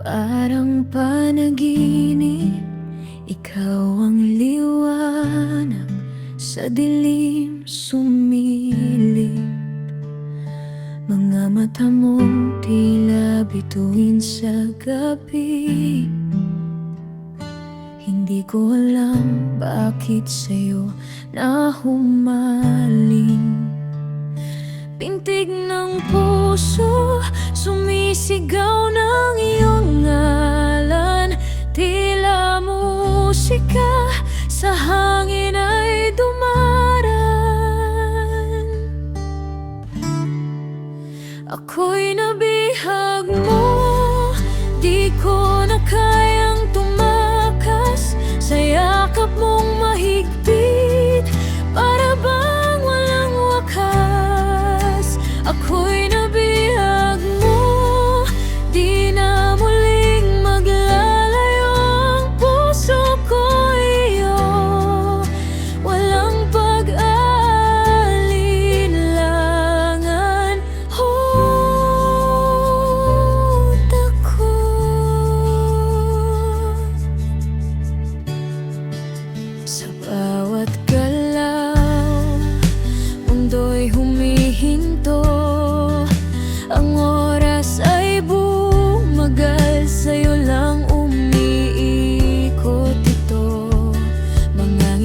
Parang panaginip Ikaw ang liwanag Sa dilim sumilip. Mga mata mong tila bituin sa gabi. Hindi ko alam bakit sa'yo na humaling. Pintig puso, sumisigaw ng iyong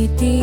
Smriti